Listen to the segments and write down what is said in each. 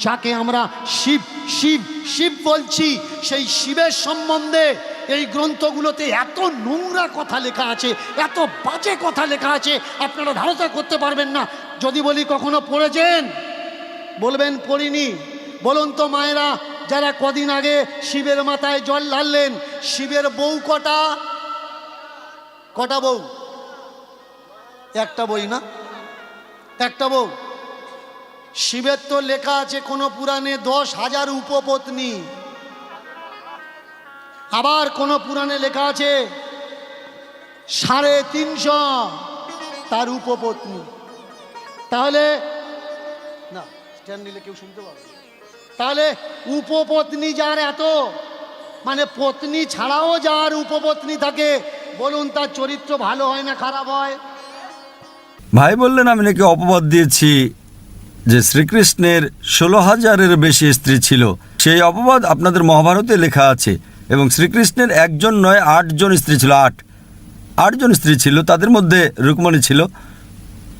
যাকে আমরা শিব শিব শিব বলছি, সেই শিবের সম্বন্ধে এই গ্রন্থগুলোতে এত নোংরা কথা লেখা আছে, এত বাজে কথা লেখা আছে, আপনারা ধারণা করতে পারবেন না। যদি বলি কখনো পড়েছেন? বলবেন পড়িনি। বলুন তো মায়েরা, যারা কদিন আগে শিবের মাথায় জল ঢাললেন, শিবের বউ কটা? কটা বউ? একটা বই না? একটা বউ? শিবের তো লেখা আছে কোনো পুরাণে দশ হাজার উপপত্নী। আবার কোনো পুরাণে লেখা আছে সাড়ে তিনশো তার উপপত্নী। তাহলে না স্ট্যান্ড নিলে কেউ শুনতে পাবে। তাহলে উপপত্নী যার এত মানে পত্নী ছাড়াও যার উপপত্নী থাকে, বলুন তার চরিত্র ভালো হয় না খারাপ হয়? ভাই বললেন আমি নাকি অপবাদ দিয়েছি। যে শ্রীকৃষ্ণের ষোলো হাজারের বেশি স্ত্রী ছিল, সেই অপবাদ আপনাদের মহাভারতে লেখা আছে এবং শ্রীকৃষ্ণের একজন নয়, আটজন স্ত্রী ছিল, আট। আটজন স্ত্রী ছিল, তাদের মধ্যে রুকমণি ছিল।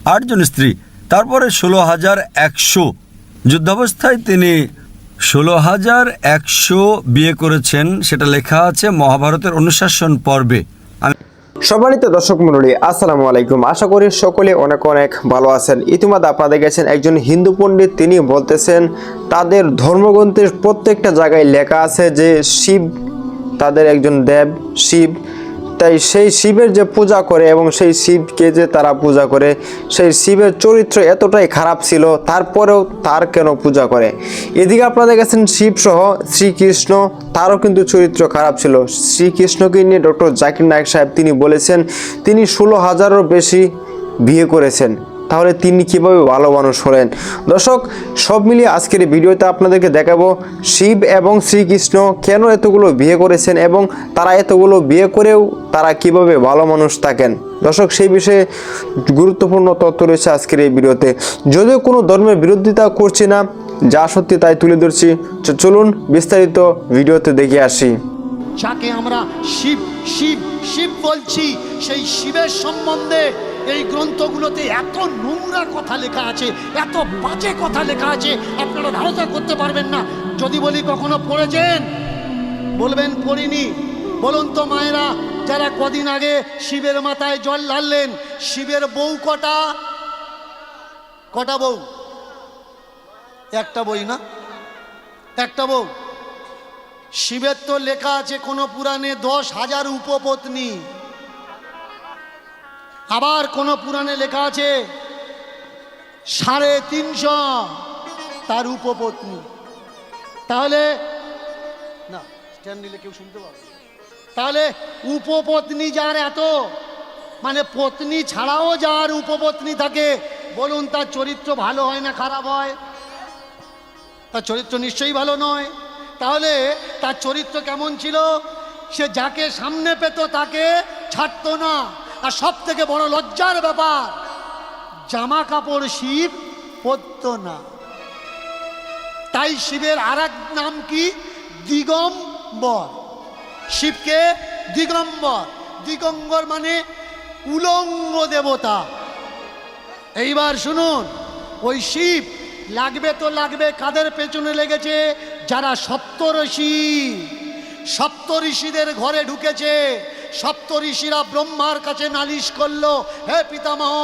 আটজন স্ত্রী, তারপরে ষোলো হাজার একশো। যুদ্ধাবস্থায় তিনি ষোলো হাজার একশো বিয়ে করেছেন, সেটা লেখা আছে মহাভারতের অনুশাসন পর্বে। সম্মানিত দর্শক মন্ডলী আসসালামু আলাইকুম। আশা করি সকলে অনেক অনেক ভালো আছেন। ইতিমধ্যে আপনারা দেখেছেন একজন হিন্দু পণ্ডিত, তিনি বলতেছেন, তাদের ধর্মগ্রন্থের প্রত্যেকটা জায়গায় লেখা আছে যে শিব, তাদের একজন দেব, শিব তাই সেই শিবের যে পূজা করে এবং সেই শিবকে যে তারা পূজা করে, সেই শিবের চরিত্র এতটাই খারাপ ছিল, তারপরেও তার কেন পূজা করে? এদিকে আপনারা দেখেছেন শিব সহ শ্রীকৃষ্ণ, তারও কিন্তু চরিত্র খারাপ ছিল। শ্রীকৃষ্ণকে নিয়ে ডক্টর জাকির নায়ক সাহেব তিনি বলেছেন, তিনি ষোলো হাজারও বেশি বিয়ে করেছেন। তাহলে তিনি কীভাবে ভালো মানুষ হলেন? দর্শক, সব মিলিয়ে আজকের ভিডিওতে আপনাদেরকে দেখাবো শিব এবং শ্রীকৃষ্ণ কেন এতগুলো বিয়ে করেছেন এবং তারা এতগুলো বিয়ে করেও তারা কীভাবে ভালো মানুষ থাকেন? দর্শক, সেই বিষয়ে গুরুত্বপূর্ণ তথ্য রয়েছে আজকের এই ভিডিওতে। যদিও কোনো ধর্মের বিরোধিতা করছি না, যা সত্যি তাই তুলে ধরছি। চলুন বিস্তারিত ভিডিওতে দেখে আসি। যাকে আমরা শিব শিব শিব বলছি, সেই শিবের সম্বন্ধে এই গ্রন্থগুলোতে এত নোংরা কথা লেখা আছে, এত বাজে কথা লেখা আছে, আপনারা ধারণা করতে পারবেন না। যদি বলি কখনো পড়েছেন? বলবেন পড়িনি। বলুন তো মায়েরা, যারা কদিন আগে শিবের মাথায় জল ঢাললেন, শিবের বউ কটা? কটা বউ? একটা বই না? একটা বউ? শিবের তো লেখা আছে, কোনো পুরাণে দশ হাজার উপপত্নী। আবার কোনো পুরাণে লেখা আছে, সাড়ে তিনশো তার উপপত্নী। তাহলে, না স্ট্যান্ড নিলে কেউ শুনতে পাবে। তাহলে উপপত্নী যার এত মানে পত্নী ছাড়াও যার উপপত্নী থাকে, বলুন তার চরিত্র ভালো হয় না খারাপ হয়? তার চরিত্র নিশ্চয়ই ভালো নয়। তাহলে তার চরিত্র কেমন ছিল? সে যাকে সামনে পেত তাকে ছাড়তো না। আর সব থেকে বড় লজ্জার ব্যাপার জামা কাপড় শিব পরত না। তাই শিবের আর নাম কি? দিগম্বর। শিবকে দিগম্বর। দিগম্বর মানে উলঙ্গ দেবতা। এইবার শুনুন, ওই শিব লাগবে তো লাগবে, কাদের পেছনে লেগেছে? যারা সপ্তঋষি সপ্ত ঋষিদের ঘরে ঢুকেছে সপ্ত ঋষিরা ব্রহ্মার কাছে নালিশ করল, হে পিতামহ,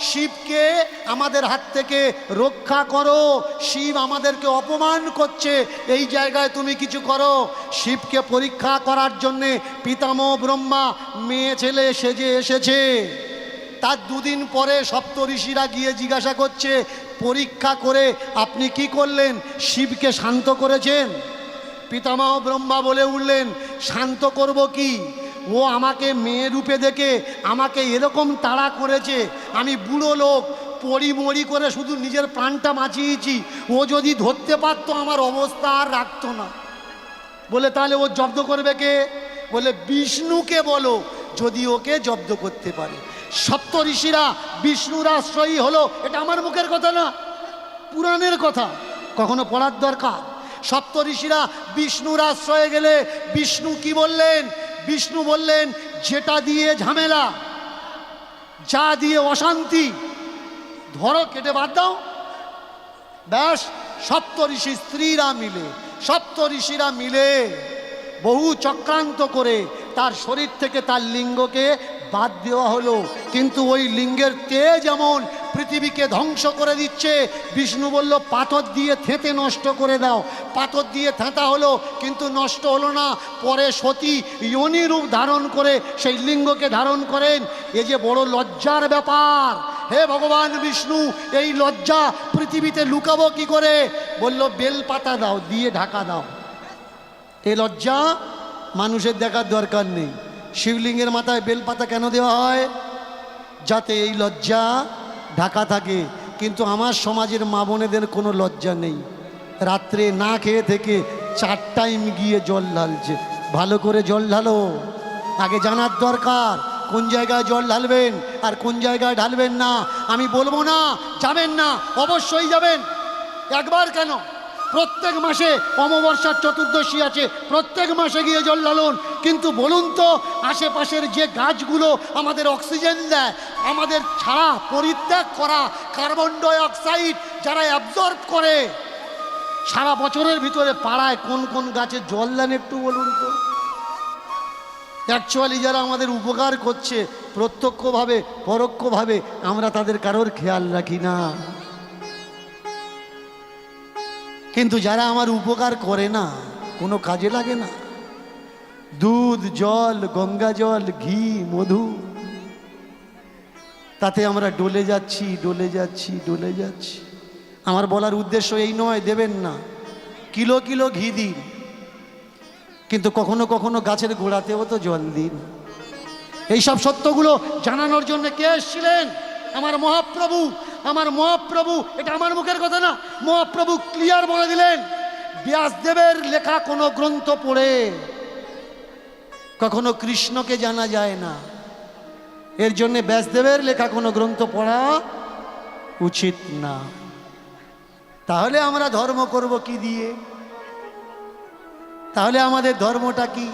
শিবকে আমাদের হাত থেকে রক্ষা করো, শিব আমাদেরকে অপমান করছে, এই জায়গায় তুমি কিছু করো। শিবকে পরীক্ষা করার জন্যে পিতামহ, ব্রহ্মা, মেয়ে, ছেলে সেজে এসেছে। তার দুদিন পরে সপ্ত ঋষিরা গিয়ে জিজ্ঞাসা করছে পরীক্ষা করে আপনি কি করলেন? শিবকে শান্ত করেছেন? পিতামহ ব্রহ্মা বলে উঠলেন, শান্ত করব কি? ও আমাকে মেয়ে রূপে দেখে আমাকে এরকম তাড়া করেছে। আমি বুড়ো লোক পড়ি মরি করে শুধু নিজের প্রাণটা বাঁচিয়েছি। ও যদি ধরতে পারতো আমার অবস্থা আর রাখতো না। বলে, তাহলে ও জব্দ করবে কে? বলে, বিষ্ণুকে বলো, যদি ওকে জব্দ করতে পারে। সপ্ত ঋষিরা, বিষ্ণুর আশ্রয়ী হলো। এটা আমার মুখের কথা না। পুরাণের কথা। কখনো পড়ার দরকার? সপ্ত ঋষিরা বিষ্ণুর আশ্রয়ে গেলে বিষ্ণু কি বললেন? বিষ্ণু বললেন, যেটা দিয়ে ঝামেলা, যা দিয়ে অশান্তি, ধরো, কেটে বাদ দাও। ব্যাস, সপ্ত ঋষি স্ত্রীরা মিলে, সপ্ত ঋষিরা মিলে বহু চক্রান্ত করে তার শরীর থেকে তার লিঙ্গকে বাদ দেওয়া হলো। কিন্তু ওই লিঙ্গের তেজ যেমন পৃথিবীকে ধ্বংস করে দিচ্ছে। বিষ্ণু বলল, পাথর দিয়ে থেঁতে নষ্ট করে দাও। পাথর দিয়ে থেঁতা হলো, কিন্তু নষ্ট হলো না। পরে সতী ইয়নি রূপ ধারণ করে সেই লিঙ্গকে ধারণ করেন। এ যে বড় লজ্জার ব্যাপার। হে ভগবান বিষ্ণু, এই লজ্জা পৃথিবীতে লুকাবো কি করে? বলল, বেল পাতা দাও, দিয়ে ঢাকা দাও। এই লজ্জা মানুষের দেখার দরকার নেই। শিবলিঙ্গের মাথায় বেলপাতা কেন দেওয়া হয়? যাতে এই লজ্জা ঢাকা থাকে, কিন্তু আমার সমাজের মা বোনেদের কোনো লজ্জা নেই। রাত্রে না খেয়ে থেকে চার টাইম গিয়ে জল ঢালছে। ভালো করে জল ঢালো। আগে জানার দরকার, কোন জায়গায় জল ঢালবেন আর কোন জায়গায় ঢালবেন না। আমি বলব না, যাবেন না, অবশ্যই যাবেন। একবার কেন? প্রত্যেক মাসে অমাবস্যার চতুর্দশী আছে, প্রত্যেক মাসে গিয়ে জল ঢালুন। কিন্তু বলুন তো, আশেপাশের যে গাছগুলো আমাদের অক্সিজেন দেয়, আমাদের ছাড়া, পরিত্যাগ করা, কার্বন ডাই অক্সাইড যারা অ্যাবজর্ব করে, সারা বছরের ভিতরে পাড়ায় কোন কোন গাছে জল দেন একটু বলুন তো? অ্যাকচুয়ালি যারা আমাদের উপকার করছে, প্রত্যক্ষভাবে, পরোক্ষভাবে, আমরা তাদের কারোর খেয়াল রাখি না। কিন্তু যারা আমার উপকার করে না, কোনো কাজে লাগে না। দুধ, জল, গঙ্গা জল, ঘি, মধু। তাতে আমরা ডলে যাচ্ছি ডলে যাচ্ছি ডলে যাচ্ছি। আমার বলার উদ্দেশ্য এই নয়, দেবেন না। কিলো কিলো ঘি দিন। কিন্তু কখনো কখনো গাছের গোড়াতেও তো জল দিন। এইসব সত্যগুলো জানানোর জন্য কে এসেছিলেন? আমার মহাপ্রভু। আমার মহাপ্রভু, এটা আমার মুখের কথা না, মহাপ্রভু ক্লিয়ার বলে দিলেন, ব্যাসদেবের লেখা কোনো গ্রন্থ পড়ে, কখনো কৃষ্ণকে জানা যায় না। এর জন্য ব্যাসদেবের লেখা কোনো গ্রন্থ পড়া উচিত না। তাহলে আমরা ধর্ম করব কি দিয়ে? তাহলে আমাদের ধর্মটা কি?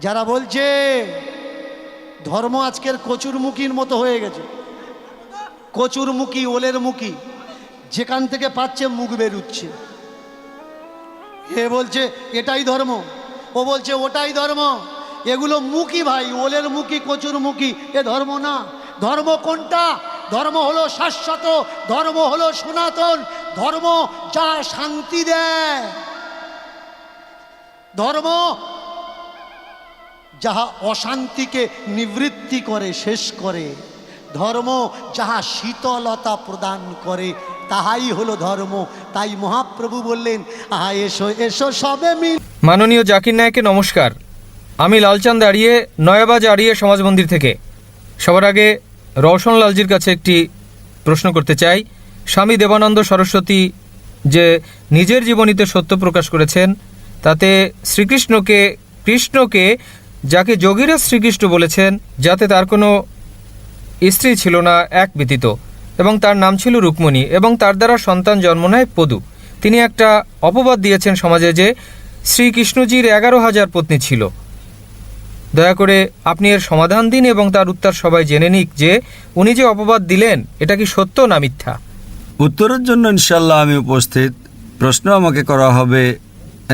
যারা বলছে, ধর্ম আজকের কচুরমুখীর মতো হয়ে গেছে। কচুরমুখী ওলের মুখী, যেখান থেকে পাচ্ছে মুখ বেরুচ্ছে। এ বলছে, এটাই ধর্ম। ও বলছে, ওটাই ধর্ম। এগুলো মুখী ভাই, ওলের মুখী, কচুর মুখী, এ ধর্ম না। ধর্ম কোনটা? ধর্ম হলো শাশ্বত, ধর্ম হলো সনাতন, ধর্ম যা শান্তি দেয়। ধর্ম যাহা অশান্তিকে নিবৃত্তি করে, শেষ করে। ধর্ম যাহা শীতলতা প্রদান করে, তাহাই হলো ধর্ম। তাই মহাপ্রভু বললেন, আহা, এসো এসো, সবে মিল মাননীয় জাকির নায়কে নমস্কার। আমি লালচাঁদ দাঁড়িয়ে নয়াবাজ আড়িয়ে সমাজ মন্দির থেকে। সবার আগে রওশন লালজির কাছে একটি প্রশ্ন করতে চাই। স্বামী দেবানন্দ সরস্বতী যে নিজের জীবনীতে সত্য প্রকাশ করেছেন, তাতে শ্রীকৃষ্ণকে, কৃষ্ণকে যাকে যোগীরা শ্রীকৃষ্ণ বলেছেন, যাতে তার কোনো স্ত্রী ছিল না, এক ব্যতীত। এবং তার নাম ছিল রুক্মণী এবং তার দ্বারা সন্তান জন্ম নেয় পদু। তিনি একটা অপবাদ দিয়েছেন সমাজে যে শ্রীকৃষ্ণজির এগারো হাজার পত্নী ছিল। দয়া করে আপনি এর সমাধান দিন এবং তার উত্তর সবাই জেনে নিক যে উনি যে অপবাদ দিলেন, এটা কি সত্য না মিথ্যা? উত্তরের জন্য ইনশাল্লাহ আমি উপস্থিত। প্রশ্ন আমাকে করা হবে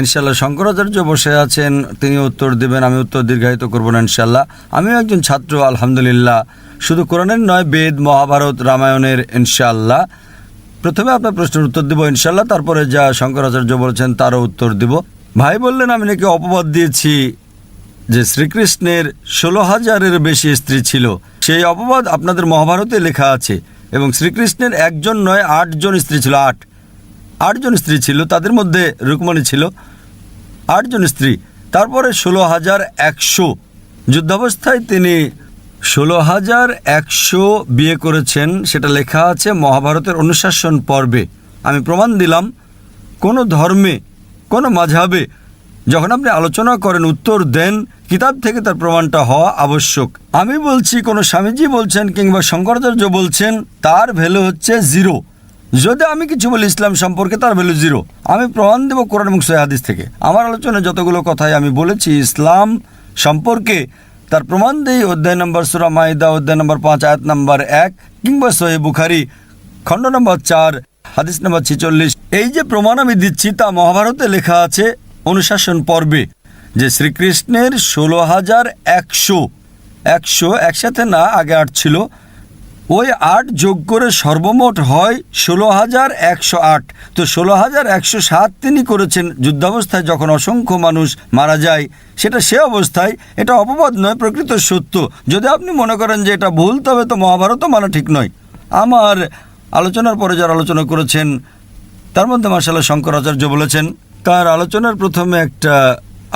ইনশাল্লাহ শঙ্করাচার্য বসে আছেন, তিনি উত্তর দেবেন, আমি উত্তর দীর্ঘায়িত করব না ইনশাল্লাহ আমিও একজন ছাত্র, আলহামদুলিল্লাহ। শুধু কোরআনের নয়, বেদ, মহাভারত, রামায়ণের ইনশাল্লাহ প্রথমে আপনার প্রশ্নের উত্তর দেব ইনশাল্লাহ তারপরে যা শঙ্করাচার্য বলেছেন তারও উত্তর দেব। ভাই বললেন, আমি নাকি অপবাদ দিয়েছি যে শ্রীকৃষ্ণের ষোলো হাজারের বেশি স্ত্রী ছিল। সেই অপবাদ আপনাদের মহাভারতে লেখা আছে এবং শ্রীকৃষ্ণের একজন নয়, আটজন স্ত্রী ছিল, আট। আটজন স্ত্রী ছিল, তাদের মধ্যে রুকমণি ছিল। আটজন স্ত্রী। তারপরে ষোলো হাজার একশো যুদ্ধাবস্থায় তিনি ষোলো হাজার একশো বিয়ে করেছেন। সেটা লেখা আছে, মহাভারতের অনুশাসন পর্বে। আমি প্রমাণ দিলাম, কোনো ধর্মে, কোনো মাঝাবে যখন আপনি আলোচনা করেন, উত্তর দেন, কিতাব থেকে তার প্রমাণটা হওয়া আবশ্যক। আমি বলছি, কোনো স্বামীজি বলছেন কিংবা শঙ্করাচার্য বলছেন, তার ভ্যালু হচ্ছে জিরো। যদি আমি কিছু বলি ইসলাম সম্পর্কে, তার ভ্যালু জিরো। আমি প্রমাণ দেব কোরআন এবং হাদিস থেকে। আমার আলোচনায় যতগুলো কথাই আমি বলেছি, ইসলাম সম্পর্কে, তার প্রমাণ দেই অধ্যায় নম্বর সুরা মাইদা, অধ্যায় নম্বর পাঁচ, আয়াত নম্বর এক, কিংবা সহি বুখারি, খণ্ড নম্বর চার, হাদিস নাম্বার ছেচল্লিশ। এই যে প্রমাণ আমি দিচ্ছি, তা মহাভারতে লেখা আছে অনুশাসন পর্বে, যে শ্রীকৃষ্ণের ষোলো হাজার একশো একশো একসাথে না, আগে আট ছিল ওই আট যোগ করে সর্বমোট হয় ষোলো হাজার একশো আট। তো ষোলো হাজার একশো সাত তিনি করেছেন যুদ্ধাবস্থায় যখন অসংখ্য মানুষ মারা যায়, সেটা সে অবস্থায়, এটা অপবাদ নয়, প্রকৃত সত্য। যদি আপনি মনে করেন যে এটা ভুল, তবে তো মহাভারতও মানা ঠিক নয়। আমার আলোচনার পরে যারা আলোচনা করেছেন, তার মধ্যে মার্শাল্লাহ শঙ্করাচার্য বলেছেন, তার আলোচনার প্রথমে একটা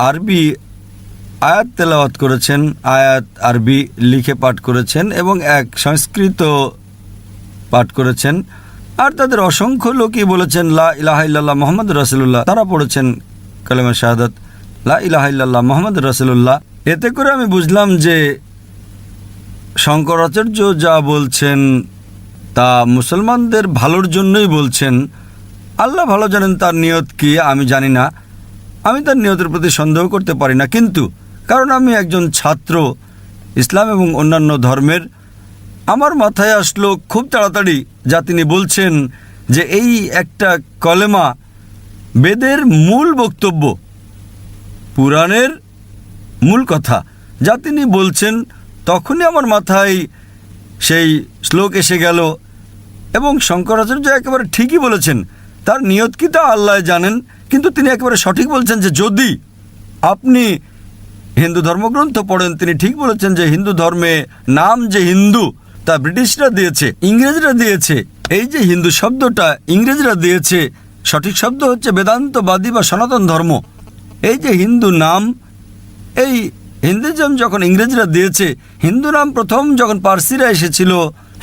আরবি আয়াত তেলাওয়াত করেছেন, আয়াত আরবি লিখে পাঠ করেছেন এবং এক সংস্কৃত পাঠ করেছেন। আর তাদের অসংখ্য লোকই বলেছেন, লা ইলাহা ইল্লাল্লাহ মোহাম্মদ রাসুল্লাহ তারা পড়েছেন কালেমা শাহাদাত, লা ইলাহা ইল্লাল্লাহ মোহাম্মদ রাসুল্লাহ এতে করে আমি বুঝলাম যে শঙ্করাচার্য যা বলছেন, তা মুসলমানদের ভালোর জন্যই বলছেন। আল্লাহ ভালো জানেন তার নিয়ত কি, আমি জানি না। আমি তার নিয়তের প্রতি সন্দেহ করতে পারি না। কিন্তু কারণ আমি একজন ছাত্র, ইসলাম এবং অন্যান্য ধর্মের। আমার মাথায় আসলো খুব তাড়াতাড়ি যা তিনি বলছেন যে এই একটা কলেমা বেদের মূল বক্তব্য, পুরাণের মূল কথা। যা তিনি বলছেন, তখনই আমার মাথায় সেই শ্লোক এসে গেল এবং শঙ্করাচার্য একেবারে ঠিকই বলেছেন, তার নিয়ত কি তা আল্লাহ জানেন, কিন্তু তিনি একেবারে সঠিক বলছেন যে যদি আপনি হিন্দু ধর্মগ্রন্থ পড়েন, তিনি ঠিক বলেছেন যে হিন্দু ধর্মে নাম যে হিন্দু, তা ব্রিটিশরা দিয়েছে, ইংরেজরা দিয়েছে। এই যে হিন্দু শব্দটা ইংরেজরা দিয়েছে, সঠিক শব্দ হচ্ছে বেদান্তবাদী বা সনাতন ধর্ম। এই যে হিন্দু নাম, এই হিন্দুজম যখন ইংরেজরা দিয়েছে, হিন্দু নাম প্রথম যখন পার্সিরা এসেছিল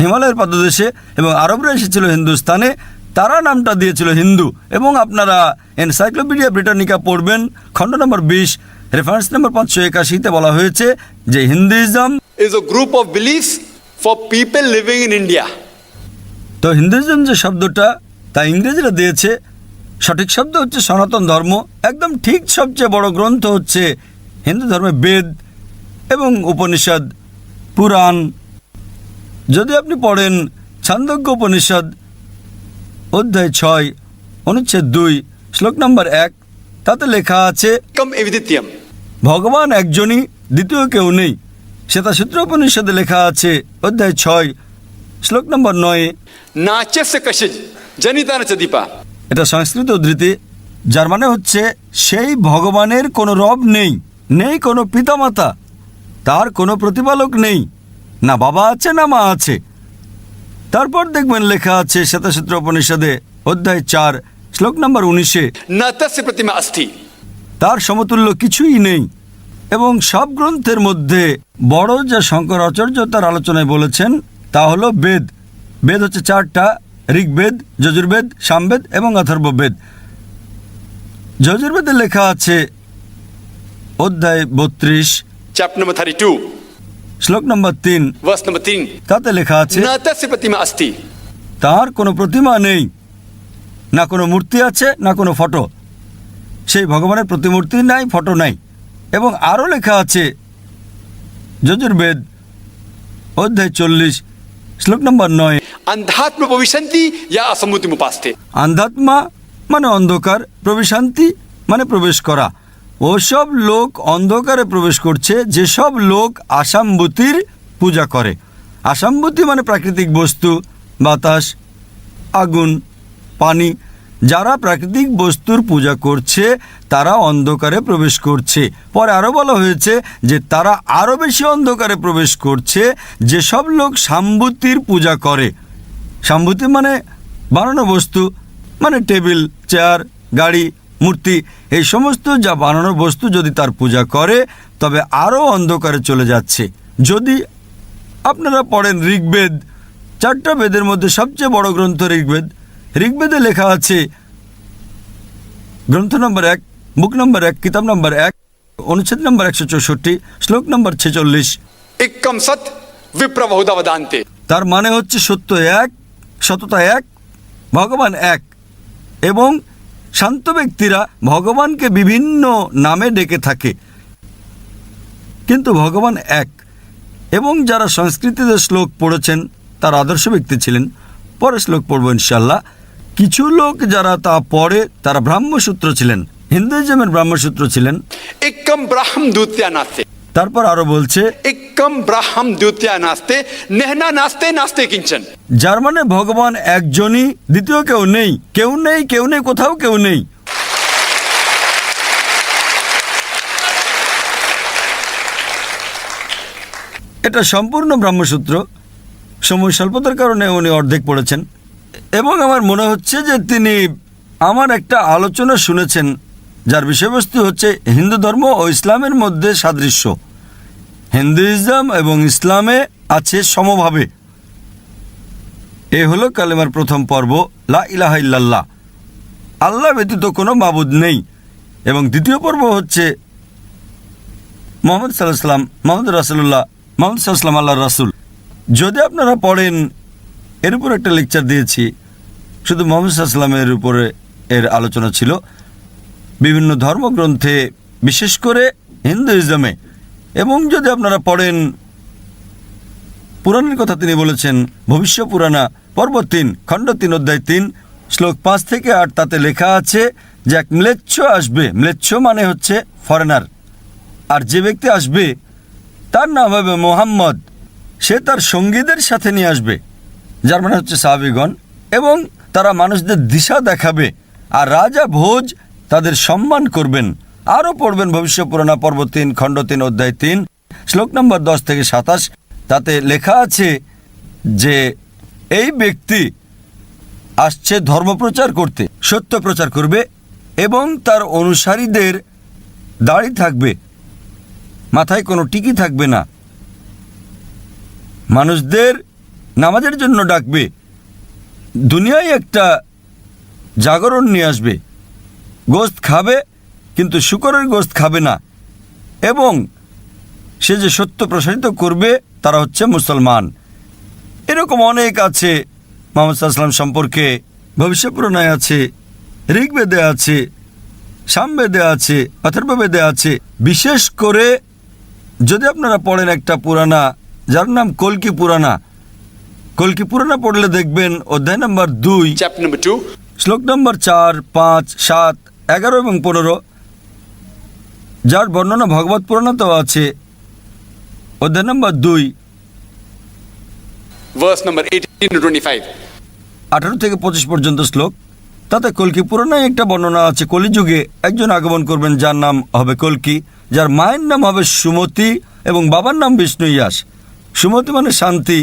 হিমালয়ের পাদদেশে এবং আরবরা এসেছিল হিন্দুস্তানে, তারা নামটা দিয়েছিল হিন্দু। এবং আপনারা এনসাইক্লোপিডিয়া ব্রিটানিকা পড়বেন, খণ্ড নম্বর বিশ রেফারেন্স নম্বর পাঁচশো একাশিতে বলা হয়েছে যে Hinduism is a group of beliefs for people living in India. তো হিন্দুইজম যে শব্দটা তা ইংরেজরা দিয়েছে সঠিক শব্দ হচ্ছে সনাতন ধর্ম একদম ঠিক সবচেয়ে বড় গ্রন্থ হচ্ছে হিন্দু ধর্মে বেদ এবং উপনিষদ পুরাণ যদি আপনি পড়েন ছান্দজ্ঞ উপনিষদ অধ্যায় ছয় অনুচ্ছেদ দুই শ্লোক নম্বর এক তাতে লেখা আছে ভগবান একজনই দ্বিতীয় কেউ নেই। শ্বেতাসূত্র উপনিষদে লেখা আছে অধ্যায় ছয় শ্লোক নম্বর নয়. এটা সংস্কৃত উদ্ধৃতি যার মানে হচ্ছে সেই ভগবানের কোনো রব নেই নেই কোনো পিতামাতা তার কোনো প্রতিপালক নেই না বাবা আছে না মা আছে। তারপর দেখবেন লেখা আছে শ্বেতাসূত্র উপনিষদে অধ্যায় চার শ্লোক নম্বর উনিশে। tasya pratima asti. তার সমতুল্য কিছুই নেই এবং সব গ্রন্থের মধ্যে বড় যা শঙ্কর শঙ্করাচার্য তার আলোচনায় বলেছেন তা হলো বেদ। বেদ হচ্ছে চারটা ঋগ্বেদ যজুর্বেদ সামবেদ এবং অথর্ববেদ। যজুর্বেদে লেখা আছে অধ্যায় বত্রিশ। Chapter number 32. শ্লোক নম্বর তিন। 3. তাতে লেখা আছে tasya pratima তার কোনো প্রতিমা নেই। না কোনো মূর্তি আছে না কোনো ফটো। সেই ভগবানের প্রতিমূর্তি নাই ফটো নাই। এবং আরও লেখা আছে যজুর্বেদ অধ্যায় চল্লিশ শ্লোক নম্বর নয়। bhavishanti ya asamuti mupaste. আন্ধাত্মা মানে অন্ধকার প্রবেশান্তি মানে প্রবেশ করা। ওসব লোক অন্ধকারে প্রবেশ করছে যেসব লোক আসাম্বুতির পূজা করে। আসাম্বুতি মানে প্রাকৃতিক বস্তু বাতাস আগুন পানি। যারা প্রাকৃতিক বস্তুর পূজা করছে, তারা অন্ধকারে প্রবেশ করছে। পরে আরও বলা হয়েছে যে, তারা আরও বেশি অন্ধকারে প্রবেশ করছে, যেসব লোক সাম্বুতির পূজা করে। সাম্ভূতি মানে বানানো বস্তু মানে টেবিল, চেয়ার, গাড়ি, মূর্তি, এই সমস্ত যা বানানো বস্তু যদি তার পূজা করে, তবে আরও অন্ধকারে চলে যাচ্ছে। যদি আপনারা পড়েন ঋগ্বেদ, চারটা বেদের মধ্যে সবচেয়ে বড় গ্রন্থ ঋগ্বেদ ঋগ্বেদে লেখা আছে গ্রন্থ নম্বর এক বুক নম্বর এক কিতাব নম্বর এক অনুচ্ছেদ নম্বর একশো চৌষট্টি শ্লোক নম্বর ছেচল্লিশ। তার মানে হচ্ছে সত্য এক সততা এক ভগবান এক এবং শান্ত ব্যক্তিরা ভগবানকে বিভিন্ন নামে ডেকে থাকে। কিন্তু ভগবান এক এবং যারা সংস্কৃতিতে শ্লোক পড়েছেন তার আদর্শ ব্যক্তি ছিলেন। পরে শ্লোক পড়ব ইনশাল্লাহ কিছু লোক যারা তা পড়ে তারা ব্রাহ্মসূত্র ছিলেন হিন্দুইজমের ব্রাহ্মসূত্র ছিলেন একম ব্রাহ্ম Dutya Naste. তারপর আরও বলছে একম ব্রাহ্ম Dutya Naste. নেহনা Naste Naste Kinchan. যার মানে ভগবান একজনই দ্বিতীয় কেউ নেই কেউ নেই কেউ নেই কোথাও কেউ নেই এটা সম্পূর্ণ ব্রহ্মসূত্র সময় স্বল্পতার কারণে উনি অর্ধেক পড়েছেন এবং আমার মনে হচ্ছে যে তিনি আমার একটা আলোচনা শুনেছেন, যার বিষয়বস্তু হচ্ছে হিন্দু ধর্ম ও ইসলামের মধ্যে সাদৃশ্য। হিন্দুইজম এবং ইসলামে আছে সমভাবে। এ হলো কালেমার প্রথম পর্ব, লা ইলাহা ইল্লাল্লাহ। আল্লাহ ব্যতীত কোনো মাবুদ নেই। এবং দ্বিতীয় পর্ব হচ্ছে মোহাম্মদ সাল্লাহ সাল্লাম মোহাম্মদ রাসুল্লাহ মোহাম্মদ সাল্লাম আল্লাহ রাসুল। যদি আপনারা পড়েন, এর উপর একটা লেকচার দিয়েছি। শুধু মোহাম্মদ উপরে এর আলোচনা ছিল। বিভিন্ন ধর্মগ্রন্থে, বিশেষ করে হিন্দুইজমে, এবং যদি আপনারা পড়েন, পুরাণের কথা তিনি বলেছেন ভবিষ্য পুরাণা পর্ব তিন, খণ্ড তিন, অধ্যায় তিন, শ্লোক পাঁচ থেকে আট, তাতে লেখা আছে যে এক ম্লেচ্ছ আসবে, ম্লেচ্ছ মানে হচ্ছে ফরেনার আর যে ব্যক্তি আসবে, তার নাম হবে মোহাম্মদ। সে তার সঙ্গীদের সাথে নিয়ে আসবে, যার মানে হচ্ছে সাহাবিগণ, এবং তারা মানুষদের দিশা দেখাবে আর রাজা ভোজ তাদের সম্মান করবেন। আরও পড়বেন ভবিষ্য পুরাণা পর্ব তিন, খণ্ড তিন, অধ্যায় তিন, শ্লোক নম্বর দশ থেকে সাতাশ। তাতে লেখা আছে যে, এই ব্যক্তি আসছে ধর্মপ্রচার করতে, সত্য প্রচার করবে এবং তার অনুসারীদের দাড়ি থাকবে, মাথায় কোনো টিকি থাকবে না। মানুষদের নামাজের জন্য ডাকবে। দুনিয়ায় একটা জাগরণ নিয়ে আসবে। গোস্ত খাবে, কিন্তু শুকরের গোস্ত খাবে না। এবং সে যে সত্য প্রসারিত করবে, তারা হচ্ছে মুসলমান। এরকম অনেক আছে, মোহাম্মদ সাল্লাম সম্পর্কে ভবিষ্যপুরাণায় আছে, ঋগ্বেদে আছে, সামবেদে আছে, অথর্ববেদে আছে। বিশেষ করে যদি আপনারা পড়েন একটা পুরানা, যার নাম কলকি পুরানা কলকি পুরানা পড়লে দেখবেন অধ্যায় নম্বর দুই. শ্লোক নম্বর চার পাঁচ সাত এগারো এবং পনেরো যার বর্ণনা ভগবত পুরাণতেও আছে অধ্যায় নম্বর দুই Verse number 18 to 25. আঠারো থেকে পঁচিশ পর্যন্ত শ্লোক তাতে কলকি পুরাণায় একটা বর্ণনা আছে কলিযুগে একজন আগমন করবেন যার নাম হবে কলকি যার মায়ের নাম হবে সুমতি এবং বাবার নাম বিষ্ণু ইয়াস সুমতি মানে শান্তি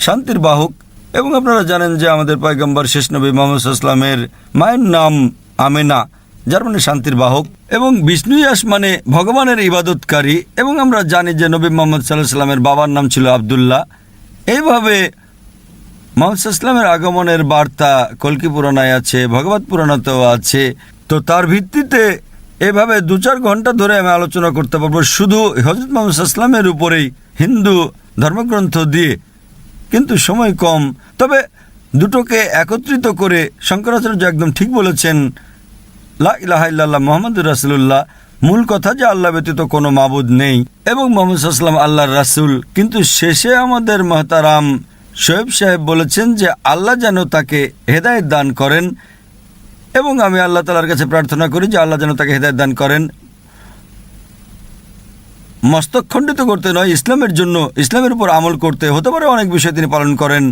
শান্তির বাহক। এবং আপনারা জানেন যে আমাদের পয়গম্বর শেষ নবী মোহাম্মদ ইসলামের মায়ের নাম আমেনা, যার মানে শান্তির বাহক। এবং বিষ্ণু ইয়াস মানে ভগবানের ইবাদতকারী। এবং আমরা জানি যে নবী মোহাম্মদ সাল্লাহ সাল্লামের বাবার নাম ছিল আবদুল্লাহ। এইভাবে মোহাম্মদ ইসলামের আগমনের বার্তা কলকি পুরাণায় আছে ভগবত পুরাণাতেও আছে। তো তার ভিত্তিতে এভাবে দু চার ঘণ্টা ধরে আমি আলোচনা করতে পারব। শুধু হজরত মোহাম্মদ ইসলামের উপরেই হিন্দু ধর্মগ্রন্থ দিয়ে কিন্তু সময় কম। তবে দুটোকে একত্রিত করে শঙ্করাচার্য একদম ঠিক বলেছেন, লা ইলাহা ইল্লাল্লাহ মোহাম্মদ রাসুল্লাহ মূল কথা যে আল্লাহ ব্যতীত কোনো মাবুদ নেই। এবং মোহাম্মদ সাল্লাম আল্লাহর রাসুল। কিন্তু শেষে আমাদের মহতারাম শোয়েব সাহেব বলেছেন যে আল্লাহ যেন তাকে হেদায়ত দান করেন। এবং আমি আল্লাহ তালার কাছে প্রার্থনা করি যে আল্লাহ যেন তাকে হেদায়ত দান করেন। মস্তক খণ্ডিত করতে নয়, ইসলামের জন্য, ইসলামের উপর আমল করতে হতে পারে অনেক বিষয় তিনি পালন করেন।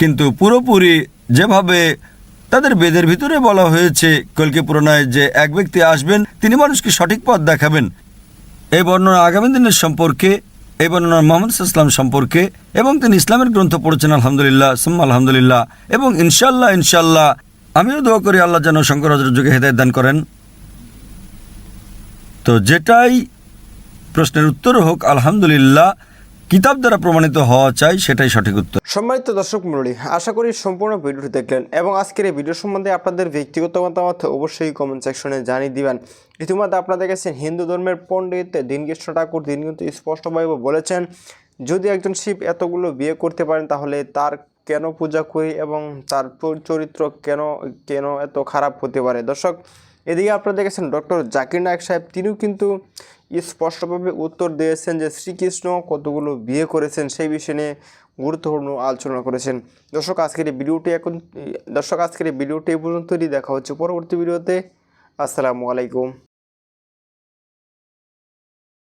কিন্তু পুরোপুরি যেভাবে তাদের বেদের ভিতরে বলা হয়েছে কলকে পুরনায় যে এক ব্যক্তি আসবেন, তিনি মানুষকে সঠিক পথ দেখাবেন। এই বর্ণনা আগামী দিনের সম্পর্কে, এই বর্ণনা মোহাম্মদ ইসলাম সম্পর্কে, এবং তিনি ইসলামের গ্রন্থ পড়েছেন, আলহামদুলিল্লাহ, সুম্মা আলহামদুলিল্লাহ, এবং ইনশাল্লাহ ইনশাল্লাহ আমিও দোয়া করি আল্লাহ যেন শঙ্কর যুগে হেদায়ত দান করেন। তো যেটাই প্রশ্নের উত্তর হোক, আলহামদুলিল্লাহ, কিতাব দ্বারা প্রমাণিত হওয়া চাই, সেটাই সঠিক উত্তর। সম্মানিত দর্শক মণ্ডলী, আশা করি সম্পূর্ণ ভিডিওটি দেখলেন এবং আজকের এই ভিডিও সম্বন্ধে আপনাদের ব্যক্তিগত মতামত অবশ্যই কমেন্ট সেকশনে জানিয়ে দিবেন। ইতিমধ্যে আপনাদের কাছে হিন্দু ধর্মের পণ্ডিত দীনকৃষ্ণ ঠাকুর তিনি কিন্তু স্পষ্টভাবে বলেছেন, যদি একজন শিব এতগুলো বিয়ে করতে পারেন, তাহলে তার কেন পূজা করি এবং তার চরিত্র কেন কেন এত খারাপ হতে পারে? দর্শক, এদিকে আপনারা দেখেছেন ডক্টর জাকির নায়ক সাহেব, তিনিও কিন্তু স্পষ্টভাবে উত্তর দিয়েছেন যে শ্রীকৃষ্ণ কতগুলো বিয়ে করেছেন সেই বিষয় নিয়ে গুরুত্বপূর্ণ আলোচনা করেছেন। দর্শক, আজকের এই ভিডিওটি এখন, দর্শক, আজকের এই ভিডিওটি এই পর্যন্তই। দেখা হচ্ছে পরবর্তী ভিডিওতে। আসসালামু আলাইকুম।